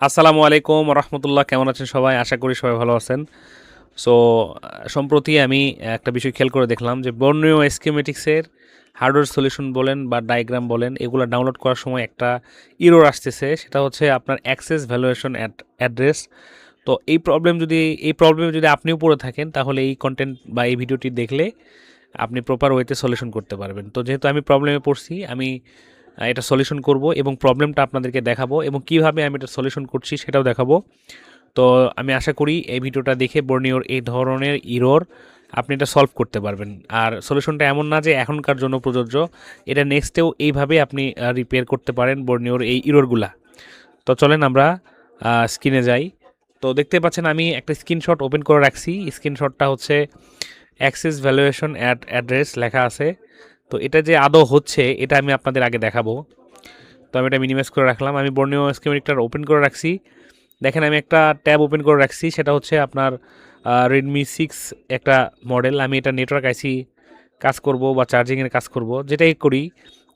আসসালামু আলাইকুম রহমতুল্লাহ, কেমন আছেন সবাই? আশা করি সবাই ভালো আছেন। সো সম্প্রতি আমি একটা বিষয় খেয়াল করে দেখলাম যে বর্ণীয় স্কিমেটিক্সের হার্ডওয়্যার সলিউশন বলেন বা ডায়াগ্রাম বলেন, এগুলো ডাউনলোড করার সময় একটা ইরোর আসতেছে, সেটা হচ্ছে আপনার অ্যাক্সেস ভ্যালুয়েশন অ্যাড্রেস তো এই প্রবলেম যদি, এই প্রবলেমে যদি আপনিও পড়ে থাকেন, তাহলে এই কন্টেন্ট বা এই ভিডিওটি দেখলে আপনি প্রপার ওয়েতে সলিউশন করতে পারবেন। তো যেহেতু আমি প্রবলেমে পড়ছি, আমি এটা সলিউশন করব এবং প্রবলেমটা আপনাদেরকে দেখাবো এবং কীভাবে আমি এটা সলিউশন করছি সেটাও দেখাবো। তো আমি আশা করি এই ভিডিওটা দেখে বর্ণিওর এই ধরনের ইরোর আপনি এটা সলভ করতে পারবেন। আর সলিউশনটা এমন না যে এখনকার জন্য প্রযোজ্য, এটা নেক্সটেও এইভাবে আপনি রিপেয়ার করতে পারেন বর্ণিওর এই ইরোরগুলা তো চলেন আমরা স্ক্রিনে যাই। তো দেখতে পাচ্ছেন আমি একটা স্ক্রিনশট ওপেন করে রাখছি। স্ক্রিনশটটা হচ্ছে অ্যাক্সেস ভ্যালুয়েশন অ্যাট অ্যাড্রেস লেখা আছে। তো এটা যে আদৌ হচ্ছে, এটা আমি আপনাদের আগে দেখাবো। তো আমি এটা মিনিমাইজ করে রাখলাম। আমি বর্ণীয় স্কিমেটিকটা ওপেন করে রাখছি। দেখেন, আমি একটা ট্যাব ওপেন করে রাখছি। সেটা হচ্ছে আপনার রেডমি সিক্স একটা মডেল আমি এটা নেটওয়ার্ক আইসি কাজ করব বা চার্জিংয়ের কাজ করব, যেটাই করি।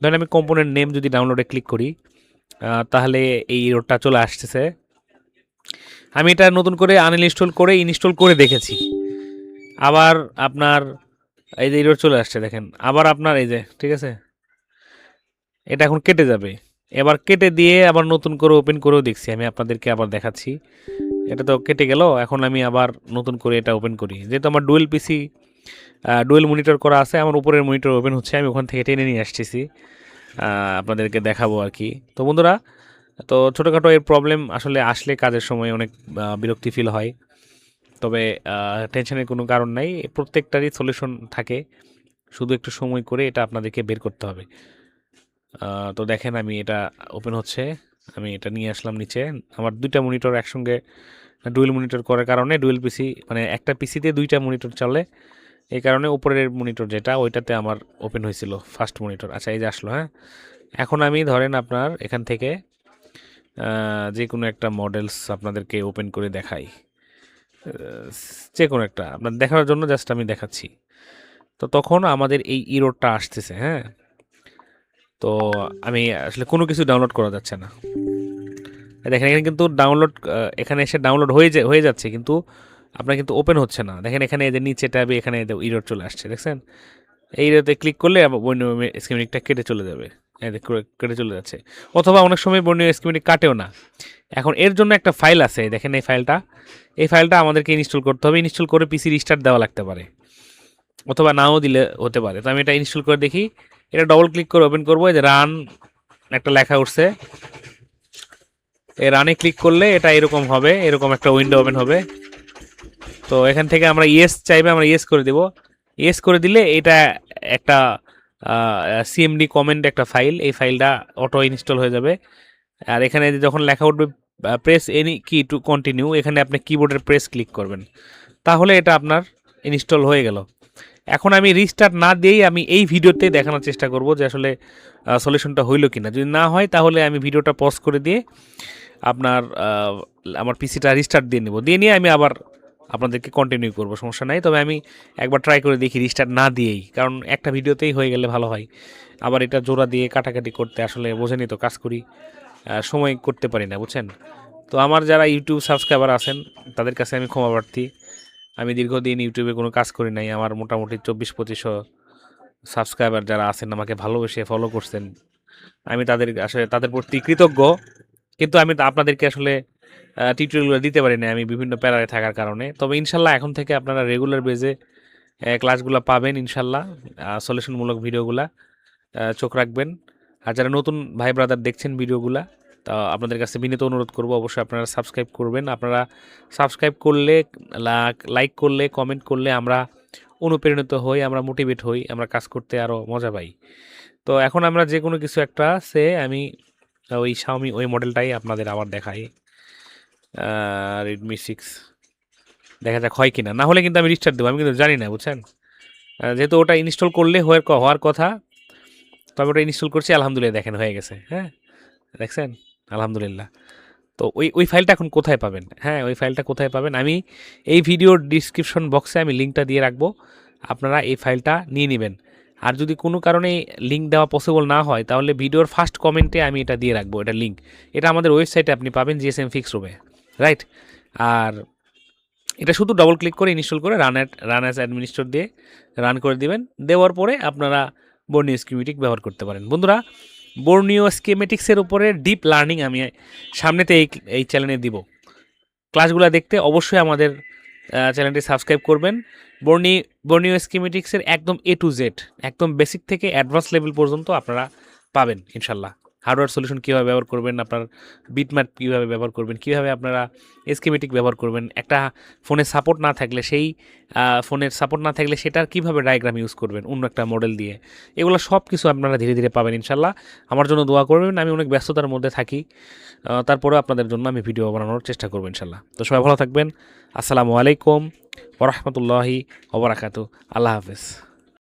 ধরেন, আমি কম্পোনেন্ট নেম যদি ডাউনলোডে ক্লিক করি তাহলে এই রোডটা চলে আসতেছে। আমি এটা নতুন করে আনইনস্টল করে ইনস্টল করে দেখেছি। আবার আপনার এই যে এই রোড চলে আসছে দেখেন। আবার আপনার এই যে, ঠিক আছে? এটা এখন কেটে যাবে। এবার কেটে দিয়ে আবার নতুন করে ওপেন করেও দেখছি। আমি আপনাদেরকে আবার দেখাচ্ছি। এটা তো কেটে গেল। এখন আমি আবার নতুন করে এটা ওপেন করি। যেহেতু আমার ডুয়েল পিসি ডুয়েল মনিটর করা আছে, আমার উপরের মনিটর ওপেন হচ্ছে। আমি ওখান থেকে টেনে নিয়ে আসতেছি। আপনাদেরকে দেখাবো আর কি। তো বন্ধুরা, তো ছোটোখাটো এর প্রবলেম আসলে আসলে কাজের সময় অনেক বিরক্তি ফিল হয়। তবে টেনশনের কোনো কারণ নাই। প্রত্যেকটারই সলিউশন থাকে। শুধু একটু সময় করে এটা আপনাদেরকে বের করতে হবে। তো দেখেন আমি এটা ওপেন হচ্ছে। আমি এটা নিয়ে আসলাম নিচে। আমার দুইটা মনিটর একসঙ্গে ডুয়েল মনিটর করার কারণে ডুয়েল পিসি মানে একটা পিসিতে দুইটা মনিটর চলে। এই কারণে উপরের মনিটর যেটা, ওইটাতে আমার ওপেন হয়েছিল ফার্স্ট মনিটর আচ্ছা এই যে আসলো হ্যাঁ? এখন আমি ধরেন আপনার এখান থেকে যে কোনো একটা মডেলস আপনাদেরকে ওপেন করে দেখাই। যে কোনো একটা। আপনার দেখার জন্য জাস্ট আমি দেখাচ্ছি। তো তখন আমাদের এই ইরোডটা আসতেছে হ্যাঁ? তো আমি আসলে কোনো কিছু ডাউনলোড করা যাচ্ছে না। দেখেন, এখানে কিন্তু ডাউনলোড এখানে এসে ডাউনলোড হয়ে যায়, হয়ে যাচ্ছে, কিন্তু আপনার কিন্তু ওপেন হচ্ছে না। দেখেন, এখানে এদের নিচে ট্যাবে এখানে এদের ইরোড চলে আসছে, দেখছেন? এই ইরোতে ক্লিক করলে বর্ণীয় স্কিমিনিকটা কেটে চলে যাবে। কেটে চলে যাচ্ছে। অথবা অনেক সময় বর্ণীয় স্কিমিনিক কাটেও না। এখন এর জন্য একটা ফাইল আছে, দেখেন এই ফাইলটা এই ফাইলটা আমাদেরকে ইনস্টল করতে হবে। ইনস্টল করে পিসি রিস্টার্ট দেওয়া লাগতে পারে। অথবা নাও দিলে হতে পারে। তো আমি এটা ইনস্টল করে দেখি। এটা ডবল ক্লিক করে ওপেন করব। যে রান একটা লেখা উঠছে। এই রানে ক্লিক করলে এটা এরকম হবে। এরকম একটা উইন্ডো ওপেন হবে। তো এখান থেকে আমরা ইয়েস চাইবে, আমরা ইয়েস করে দিব। ইয়েস করে দিলে এটা একটা সিএমডি কমেন্ট একটা ফাইল এই ফাইলটা অটো ইনস্টল হয়ে যাবে। আর এখানে যখন লেখা উঠবে press any key to continue এখানে আপনি কিবোর্ডের প্রেস ক্লিক করবেন। তাহলে এটা আপনার ইনস্টল হয়ে গেল। এখন আমি রিস্টার্ট না দিয়েই আমি এই ভিডিওতে দেখানোর চেষ্টা করব যে আসলে সলিউশনটা হইল কিনা। যদি না হয়, তাহলে আমি ভিডিওটা পজ করে দিয়ে আপনার আমার পিসিটা রিস্টার্ট দিয়ে নেব। দিয়ে নিয়ে আমি আবার আপনাদেরকে কন্টিনিউ করব, সমস্যা নাই। তবে আমি একবার ট্রাই করে দেখি রিস্টার্ট না দিয়েই, কারণ একটা ভিডিওতেই হয়ে গেলে ভালো হয়। আবার এটা জোড়া দিয়ে কাটাকাটি করতে আসলে বোঝেনি তো, কাজ করি সময় করতে পারি না, বুঝছেন? তো আমার যারা ইউটিউব সাবস্ক্রাইবার আছেন, তাদের কাছে আমি ক্ষমা প্রার্থী। আমি দীর্ঘদিন ইউটিউবে কোনো কাজ করি নাই, আমার মোটামুটি চব্বিশ পঁচিশশো সাবস্ক্রাইবার যারা আছেন, আমাকে ভালোবেসে ফলো করছেন। আমি তাদের আসলে, তাদের প্রতি কৃতজ্ঞ। কিন্তু আমি আপনাদেরকে আসলে টিউটোরিয়ালগুলো দিতে পারি না আমি বিভিন্ন প্যারায় থাকার কারণে। তবে ইনশাল্লাহ এখন থেকে আপনারা রেগুলার বেজে ক্লাসগুলো পাবেন ইনশাল্লাহ সলিউশনমূলক ভিডিওগুলা চোখ রাখবেন। আর যারা নতুন ভাই ব্রাদার দেখছেন ভিডিওগুলা তা আপনাদের কাছে বিনীত অনুরোধ করব, অবশ্যই আপনারা সাবস্ক্রাইব করবেন। আপনারা সাবস্ক্রাইব করলে লাইক করলে কমেন্ট করলে আমরা অনুপ্রেরিত হই, আমরা মোটিভেট হই, আমরা কাজ করতে আরও মজা পাই। তো এখন আমরা যে কোনো কিছু একটা, সে আমি ওই শাওমি ওই মডেলটাই আপনাদের আবার দেখাই। রেডমি সিক্স দেখা যাক হয় কিনা। না হলে কিন্তু আমি রিস্টার্ট দেবো, আমি কিন্তু জানি না, বুঝছেন? যেহেতু ওটা ইনস্টল করলে হওয়ার হওয়ার কথা, তবে ওটা ইনস্টল করছি, আলহামদুলিল্লাহ দেখেন হয়ে গেছে হ্যাঁ? দেখছেন? আলহামদুলিল্লাহ। তো ওই ওই ফাইলটা এখন কোথায় পাবেন? হ্যাঁ ওই ফাইলটা কোথায় পাবেন? আমি এই ভিডিওর ডিসক্রিপশন বক্সে আমি লিঙ্কটা দিয়ে রাখব, আপনারা এই ফাইলটা নিয়ে নেবেন। আর যদি কোনো কারণে লিঙ্ক দেওয়া পসিবল না হয়, তাহলে ভিডিওর ফার্স্ট কমেন্টে আমি এটা দিয়ে রাখব, এটা লিঙ্ক এটা আমাদের ওয়েবসাইটে আপনি পাবেন জিএসএম ফিক্স রুমে রাইট আর এটা শুধু ডবল ক্লিক করে ইনস্টল করে run at run as administrator দিয়ে রান করে দিবেন। দেওয়ার পরে আপনারা বর্নিও স্কিমেটিক ব্যবহার করতে পারেন। বন্ধুরা বর্নিও স্কিমেটিক্সের উপরে ডিপ লার্নিং আমি সামনেতে এই এই চ্যানেলে দিব। ক্লাসগুলো দেখতে অবশ্যই আমাদের চ্যানেলটি সাবস্ক্রাইব করবেন। বর্নি বর্নিও স্কিমেটিক্সের একদম এ টু জেড একদম বেসিক থেকে অ্যাডভান্স লেভেল পর্যন্ত আপনারা পাবেন, ইনশাল্লাহ। হার্ডওয়্যার সলিউশন কীভাবে ব্যবহার করবেন, আপনার বিটম্যাট কীভাবে ব্যবহার করবেন, কীভাবে আপনারা স্কিমেটিক ব্যবহার করবেন, একটা ফোনে সাপোর্ট না থাকলে সেই ফোনের সাপোর্ট না থাকলে সেটার কীভাবে ডায়াগ্রাম ইউজ করবেন, অন্য একটা মডেল দিয়ে। এগুলো সব কিছু আপনারা ধীরে ধীরে পাবেন ইনশাল্লাহ। আমার জন্য দোয়া করবেন, আমি অনেক ব্যস্ততার মধ্যে থাকি। তারপরেও আপনাদের জন্য আমি ভিডিও বানানোর চেষ্টা করব ইনশাল্লাহ। তো সবাই ভালো থাকবেন। আসসালামু আলাইকুম ওরহমতুল্লাহি ওবরাকাতু আল্লাহ হাফেজ।